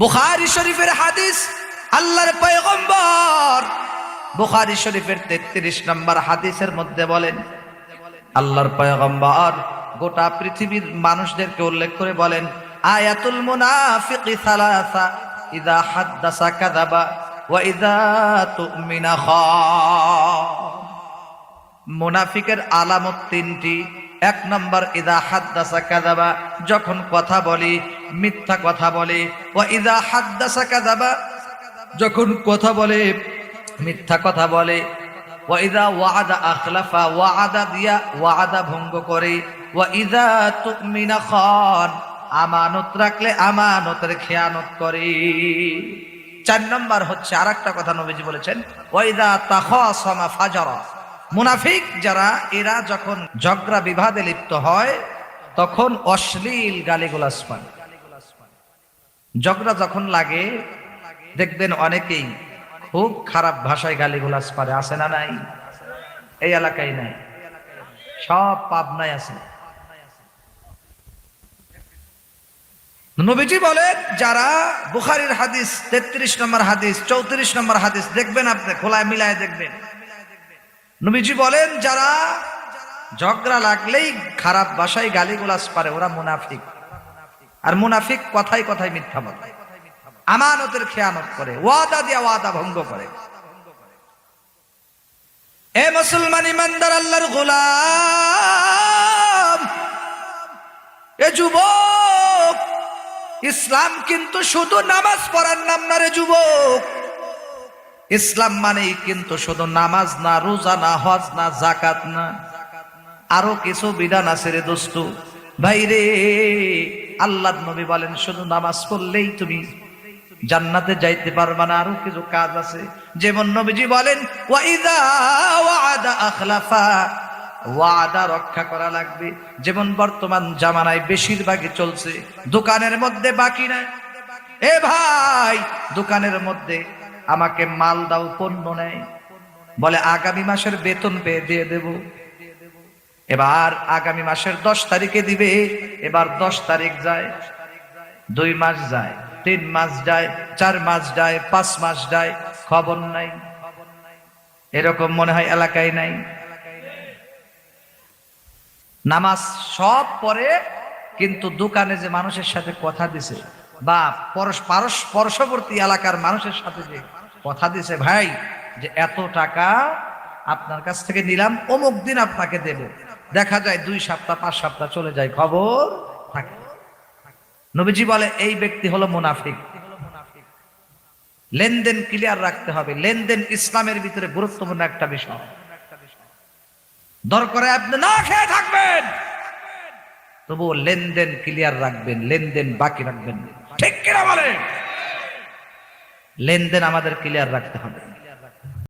বুখারি শরীফের হাদিস, আল্লাহর পয়গম্বর। বুখারি শরীফের তেত্রিশ নম্বর হাদিসের মধ্যে বলেন, আল্লাহর পয়গম্বর গোটা পৃথিবীর মানুষদেরকে উল্লেখ করে বলেন, আয়াতুল মুনাফিকি সালাসা, ইদা হাদ্দাসা কাযাবা ওয়া ইদা তুমিনা মুনাফিকের আলামত তিনটি। এক নম্বর, ইদা হাদ্দাসা কাযাবা যখন কথা বলি মিথ্যা কথা বলে। ও ইদা হাদ্দাসা কাযাবা যখন কথা বলে, মিথ্যা কথা বলে। ও ইদা ওয়াদা আখলাফা ওয়াদা দিয়া ওয়াদা ভঙ্গ করে। ও ইদা তুমিনা খান, আমানত রাখলে আমানতের খেয়ানত করে। চার নম্বর হচ্ছে আর একটা কথা নবীজি বলেছেন ওইদা তাহসমা ফাজারা। মুনাফিক যারা, এরা যখন ঝগড়া বিভাদে লিপ্ত হয়, তখন অশ্লীল গালিগুলাস পান ঝগড়া যখন লাগে, দেখবেন অনেকেই খুব খারাপ ভাষায় গালিগুলাস পারে আছে না নাই? এই এলাকায় নাই। সব পাবনায় আছে। নবীজি বলেন, যারা বুখারির হাদিস, তেত্রিশ নম্বর হাদিস, চৌত্রিশ নম্বর হাদিস দেখবেন আপনি, খোলায় মিলায় দেখবেন। নবীজি বলেন, যারা ঝগড়া লাগলেই খারাপ ভাষায় গালিগুলাস পারে ওরা মুনাফিক। আর মুনাফিক কথাই কথাই মিথ্যা বলে। আমানতের খেয়ানত করে, ওয়াদা দিয়া ওয়াদা ভঙ্গ করে। এ মুসলমান ইমানদার আল্লাহর গোলাম, এ যুবক, ইসলাম কিন্তু শুধু নামাজ পড়ার নাম না রে যুবক। ইসলাম মানেই কিন্তু শুধু নামাজ না, রোজা না, হজ না জাকাত না। আরও কিছু বিধান আছে রে দোস্ত। ভাই রে আল্লাহ নবী বলেন, শুধু নামাজ পড়লেই তুমি জান্নাতে যাইতে পারবা না, আরও কিছু কাজ আছে। যেমন নবীজি বলেন ওয়াদা রক্ষা করা লাগবে। যেমন বর্তমান জামানায় বেশিরভাগই চলছে, দোকানের মধ্যে বাকি নাই। এ ভাই, দোকানের মধ্যে আমাকে মাল দাও, পণ্য নেয় বলে, আগামী মাসের বেতন পেয়ে দিয়ে দেব। এবার আগামী মাসের দশ তারিখে দিবে, এবার দশ তারিখ যায়, দুই মাস যায়, তিন মাস যায়, চার মাস যায়, পাঁচ মাস যায়, খবর নাই। এরকম মনে হয় এলাকায় নাই। নামাজ সব পরে কিন্তু দোকানে যে মানুষের সাথে কথা দিছে, বা পরশ পারস পার্শ্ববর্তী এলাকার মানুষের সাথে যে কথা দিছে, ভাই, যে এত টাকা আপনার কাছ থেকে নিলাম, অমুক দিন আপনাকে দেব। দেখা যায় দুই সপ্তাহ, পাঁচ সপ্তাহ চলে যায়, খবর থাকে। নবীজি বলে, এই ব্যক্তি হলো মুনাফিক। লেনদেন ক্লিয়ার রাখতে হবে। লেনদেন ইসলামের ভিতরে গুরুত্বপূর্ণ একটা বিষয়। দরকারে আপনি না খেয়ে থাকবেন। তবুও লেনদেন ক্লিয়ার রাখবেন, লেনদেন বাকি রাখবেন। ঠিক কিনা বলে লেনদেন আমাদের ক্লিয়ার রাখতে হবে।